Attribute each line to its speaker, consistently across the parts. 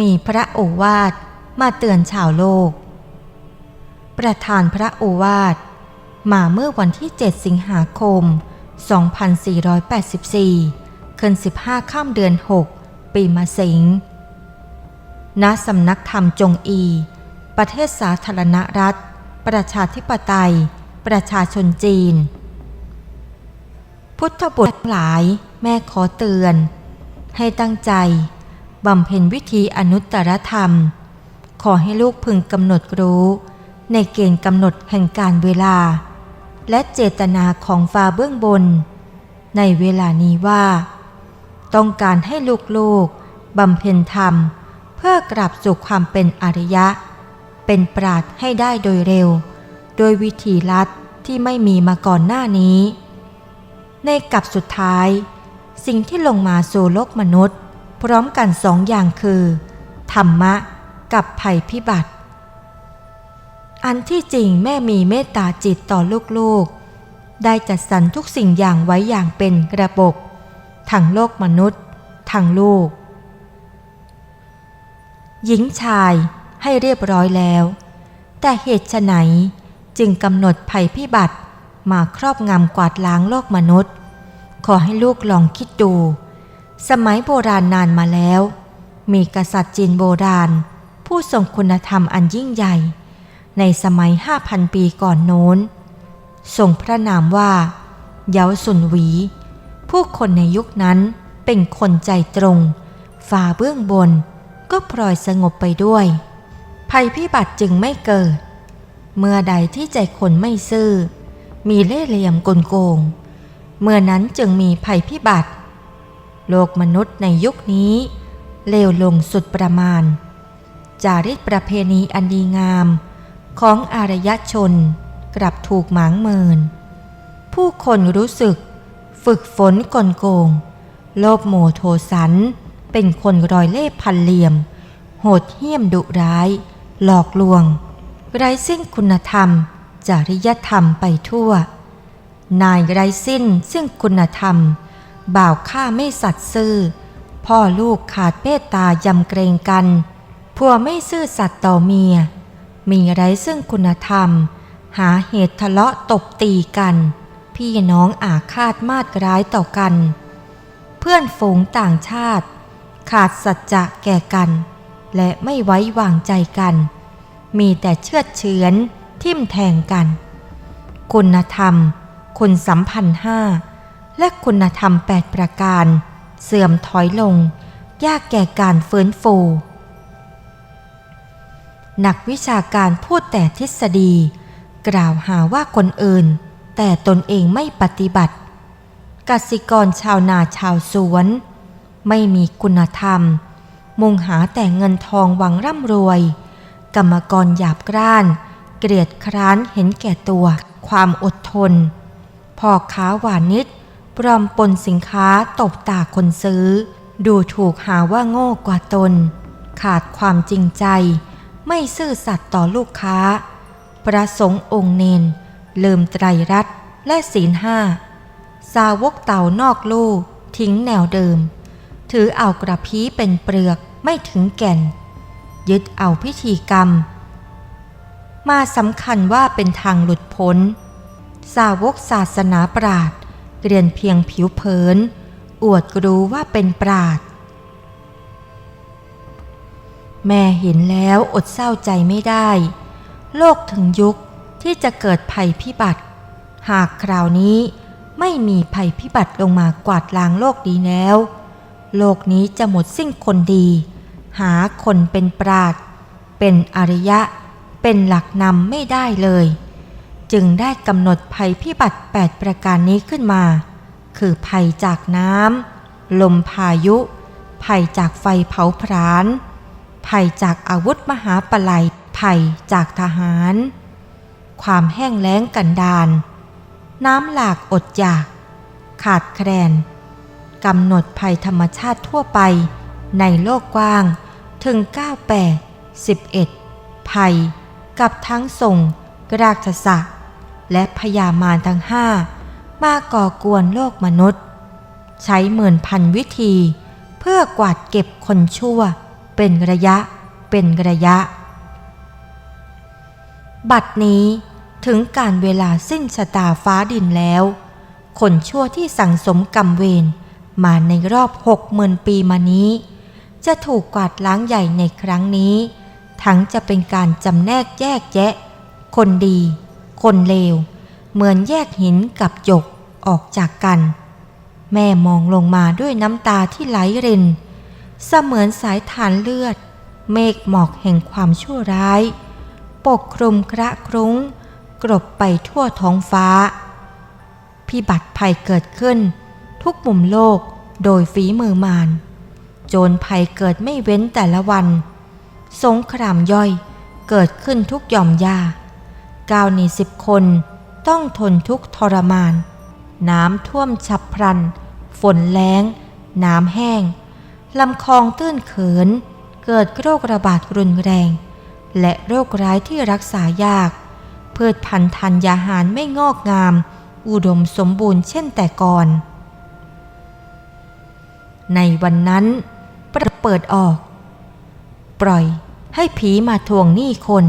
Speaker 1: มีพระโอวาทมาเตือนชาวโลก ประธานพระโอวาทมาเมื่อวันที่ 7 สิงหาคม 2484 คืน 15 ข้ามเดือน 6 ปีมะสิง ณ สำนักธรรมจงอี ประเทศสาธารณรัฐ ประชาธิปไตย ประชาชนจีน พุทธบุตรหลายแม่ขอเตือน ให้ตั้งใจ บำเพ็ญวิธีอนุตตรธรรม ขอให้ลูกพึงกำหนดรู้ ในเกณฑ์กำหนดแห่งการเวลา และเจตนาของฟ้าเบื้องบน ในเวลานี้ว่า ต้องการให้ลูกๆบำเพ็ญธรรม เพื่อกลับสู่ความเป็นอริยะ เป็นปราดให้ได้โดยเร็ว โดยวิธีลัดที่ไม่มีมาก่อนหน้านี้ ในกับสุดท้าย สิ่งที่ลงมาสู่โลกมนุษย์ พร้อมกันสองอย่างคือ ธรรมะกับภัยพิบัติ อันที่จริงแม่มีเมตตาจิตต่อลูกๆ ได้จัดสรรทุกสิ่งอย่างไว้อย่างเป็นระบบทั้งโลกมนุษย์ทั้งลูก หญิงชายให้เรียบร้อยแล้ว แต่เหตุไฉนจึงกำหนดภัยพิบัติมาครอบงำกวาดล้างโลกมนุษย์ ขอให้ลูกลองคิดดู สมัยโบราณนานมาแล้ว มีกษัตริย์จีนโบราณ ผู้ทรงคุณธรรมอันยิ่งใหญ่ ในสมัยห้าพันปีก่อนโน้นทรงพระนามว่า เยาสุนหวี ผู้คนในยุคนั้นเป็นคนใจตรง ฝ่าเบื้องบน ก็พลอยสงบไปด้วย ภัยพิบัติจึงไม่เกิด เมื่อใดที่ใจคนไม่ซื่อ มีเล่ห์เหลี่ยมกลโกง เมื่อนั้นจึงมีภัยพิบัติ โลกมนุษย์ในยุคนี้ เลวลงสุดประมาณ จารีตประเพณีอันดีงาม ของอารยชนกลับถูกหมางเมิน ผู้คนรู้สึก ฝึกฝนกลโกง โลภโมโทสัน เป็นคนรอยเล่ห์พันเหลี่ยม โหดเหี้ยมดุร้าย หลอกลวง ไร้สิ้นคุณธรรม จริยธรรมไปทั่ว นายไร้สิ้นซึ่งคุณธรรม บ่าวข้าไม่สัตย์ซื่อ พ่อลูกขาดเมตตายำเกรงกัน ผัวไม่ซื่อสัตย์ต่อเมีย มีไรซึ่งคุณธรรม หาเหตุทะเลาะตบตีกัน พี่น้องอาฆาตมาดร้ายต่อกัน เพื่อนฝูงต่างชาติ ขาดสัจจะแก่กัน และไม่ไว้วางใจกัน มีแต่เชือดเฉือนทิ่มแทงกัน คุณธรรม คุณสัมพันธ์ห้า และคุณธรรมแปดประการ เสื่อมถอยลง ยากแก่การฟื้นฟู นักวิชาการพูดแต่ทฤษฎี กล่าวหาว่าคนอื่น แต่ตนเองไม่ปฏิบัติกสิกรชาวนาชาวสวน ไม่มีคุณธรรม มุ่งหาแต่เงินทองหวังร่ำรวย กรรมกรหยาบกร้าน เกลียดคร้านเห็นแก่ตัว ความอดทนพ่อค้าหวานนิด ปลอมปนสินค้าตบตาคนซื้อ ดูถูกหาว่าโง่กว่าตน ขาดความจริงใจ ไม่ซื่อสัตย์ต่อลูกค้า ประสงค์องค์เนน ลืมไตรรัตและศีลห้า สาวกเต่านอกลูกทิ้งแนวเดิม ถือเอากระพี้เป็นเปลือกไม่ถึงแก่น ยึดเอาพิธีกรรม มาสำคัญว่าเป็นทางหลุดพ้น สาวกศาสนาปราด เรียนเพียงผิวเผิน อวดรู้ว่าเป็นปราด แม่เห็นแล้วอดเศร้าใจไม่ได้ โลกถึงยุคที่จะเกิดภัยพิบัติ หากคราวนี้ไม่มีภัยพิบัติลงมากวาดล้างโลกดีแล้ว โลกนี้จะหมดสิ้นคนดี หาคนเป็นปราด เป็นอริยะ เป็นหลักนำไม่ได้เลย จึงได้กำหนดภัยพิบัติ 8 ประการนี้ขึ้นมา คือภัยจากน้ำลมพายุ ภัยจากไฟเผาผลาญภัยจากอาวุธมหาปลัยภัยจากทหาร ความแห้งแล้งกันดาน น้ำหลากอดอยาก ขาดแคลนกำหนดภัยธรรมชาติทั่วไป ในโลกกว้างถึง 98 11 ภัย กับทั้งส่งกราชสะ และพยามารทั้งห้ามาก่อกวนโลกมนุษย์ ใช้หมื่นพันวิธี เพื่อกวาดเก็บคนชั่ว เป็นระยะเป็นระยะ บัดนี้ถึงการเวลาสิ้นชะตาฟ้าดินแล้ว คนชั่วที่สั่งสมกรรมเวรมาในรอบหกหมื่นปีมานี้ จะถูกกวาดล้างใหญ่ในครั้งนี้ ทั้งจะเป็นการจำแนกแยกแยะ คนดี คนเลว เหมือนแยกหินกับหยกออกจากกัน แม่มองลงมาด้วยน้ำตาที่ไหลริน เสมือนสายฐานเลือด เมฆหมอกแห่งความชั่วร้าย ปกคลุมกระครุ้ง กรบไปทั่วท้องฟ้า พิบัติภัยเกิดขึ้น ทุกมุมโลกโดยฝีมือมารโจรภัยเกิดไม่เว้นแต่ละวัน สงครามย่อยเกิดขึ้นทุกย่อมยาเก้า ในสิบคน ต้องทนทุกทรมาน น้ำท่วมฉับพลัน ฝนแล้ง น้ำแห้งลำคลองตื้นเขิน เกิดโรคระบาดรุนแรง และโรคร้ายที่รักษายาก พืชพันธุ์ธัญญาหารไม่งอกงาม อุดมสมบูรณ์เช่นแต่ก่อน ในวันนั้นประเปิดออก ปล่อยให้ผีมาทวงหนี้คน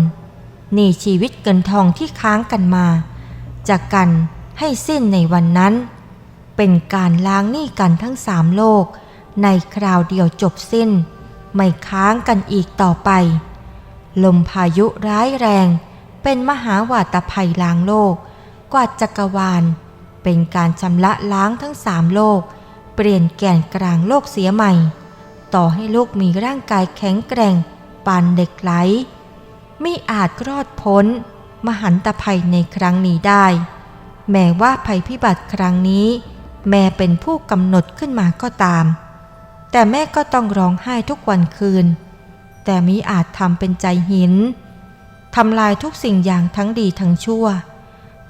Speaker 1: หนี้ชีวิตเงินทองที่ค้างกันมา จากกันให้สิ้นในวันนั้น เป็นการล้างหนี้กันทั้งสามโลก ในคราวเดียวจบสิ้น ไม่ค้างกันอีกต่อไป ลมพายุร้ายแรง เป็นมหาวาตภัยล้างโลก กว่าจักรวาล เป็นการชำระล้างทั้งสามโลก เปลี่ยนแก่นกลางโลกเสียใหม่ ต่อให้โลกมีร่างกายแข็งแกร่งปานเด็กไหล ไม่อาจรอดพ้น มหันตภัยในครั้งนี้ได้ แม้ว่าภัยพิบัติครั้งนี้ แม่เป็นผู้กำหนดขึ้นมาก็ตาม แต่แม่ก็ต้องร้องไห้ทุกวันคืน แต่มิอาจทำเป็นใจหินทำลายทุกสิ่งอย่างทั้งดีทั้งชั่ว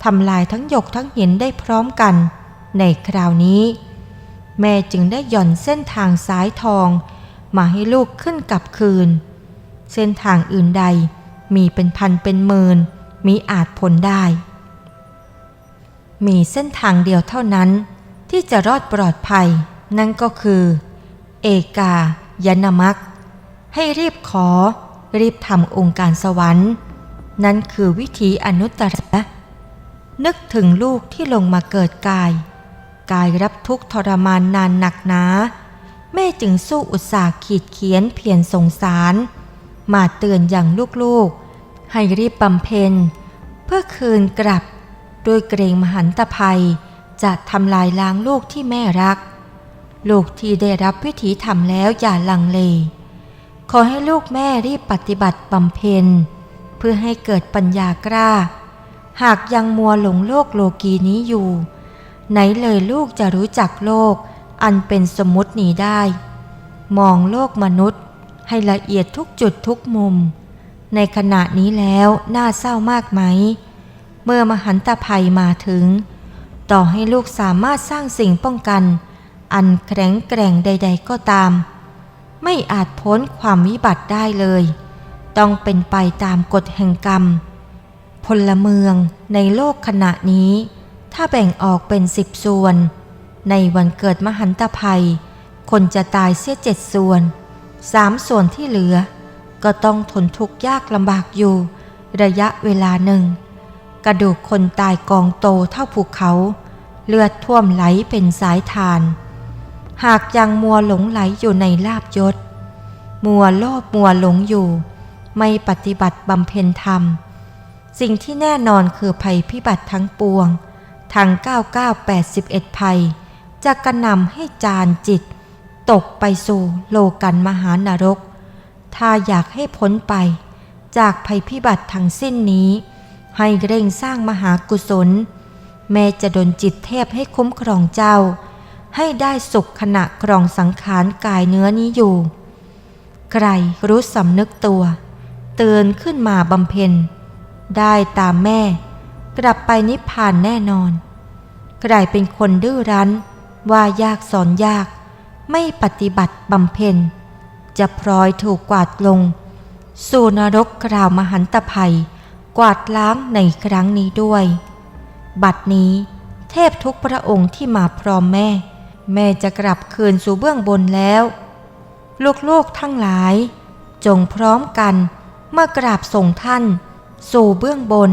Speaker 1: ทำลายทั้งหยกทั้งหินได้พร้อมกัน ในคราวนี้ แม่จึงได้หย่อนเส้นทางสายทอง มาให้ลูกขึ้นกลับคืน เส้นทางอื่นใด มีเป็นพันเป็นหมื่นมีอาจพ้นได้ มีเส้นทางเดียวเท่านั้นที่จะรอดปลอดภัย นั่นก็คือ เอกายนามักให้รีบขอรีบทำองค์การสวรรค์ นั่นคือวิธีอนุตตรนึกถึงลูกที่ลงมาเกิดกาย กายรับทุกข์ทรมานนานหนักหนา แม่จึงสู้อุตสาห์ขีดเขียนเพียรสงสาร มาเตือนอย่างลูกๆ ให้รีบบำเพ็ญ เพื่อคืนกลับ โดยเกรงมหันตภัย จะทำลายล้างลูกที่แม่รัก ลูกที่ได้รับวิถีทำแล้วอย่าลังเล ขอให้ลูกแม่รีบปฏิบัติบำเพ็ญ เพื่อให้เกิดปัญญากล้า หากยังมัวหลงโลกโลกีนี้อยู่ ไหนเลยลูกจะรู้จักโลกอันเป็นสมมตินี้ได้ มองโลกมนุษย์ให้ละเอียดทุกจุดทุกมุม ในขณะนี้แล้วน่าเศร้ามากไหม เมื่อมหันตภัยมาถึง ต่อให้ลูกสามารถสร้างสิ่งป้องกัน อันแข็งแกร่งใด ๆ ก็ตาม ไม่อาจพ้นความวิบัติได้เลย ต้องเป็นไปตามกฎแห่งกรรม พลเมืองในโลกขณะนี้ ถ้าแบ่งออกเป็นสิบส่วน ในวันเกิดมหันตภัย คนจะตายเสียเจ็ดส่วนสามส่วนที่เหลือ ก็ต้องทนทุกข์ยากลำบากอยู่ ระยะเวลาหนึ่ง กระดูกคนตายกองโตเท่าภูเขา เลือดท่วมไหลเป็นสายทาน หากยังมัวหลงไหลอยู่ในลาบยศ มัวโลภมัวหลงอยู่ ไม่ปฏิบัติบำเพ็ญธรรม สิ่งที่แน่นอนคือภัยพิบัติทั้งปวง ทั้ง9981 ภัย จะกระนำให้จานจิต ตกไปสู่โลกันมหานรก ถ้าอยากให้พ้นไป จากภัยพิบัติทั้งสิ้นนี้ ให้เร่งสร้างมหากุศล แม้จะดนจิตเทพให้คุ้มครองเจ้า ให้ได้สุขขณะครองสังขารกายเนื้อนี้อยู่ ใครรู้สำนึกตัว เตือนขึ้นมาบำเพ็ญ ได้ตามแม่ กลับไปนิพพานแน่นอน ใครเป็นคนดื้อรั้น ว่ายากสอนยาก ไม่ปฏิบัติบำเพ็ญ จะพลอยถูกกวาดลง สู่นรกกราวมหันตภัย กวาดล้างในครั้งนี้ด้วย บัดนี้เทพทุกพระองค์ที่มาพร้อมแม่ แม่จะกลับคืนสู่เบื้องบนแล้ว ลูกๆทั้งหลาย จงพร้อมกันเมื่อกราบส่งท่าน สู่เบื้องบน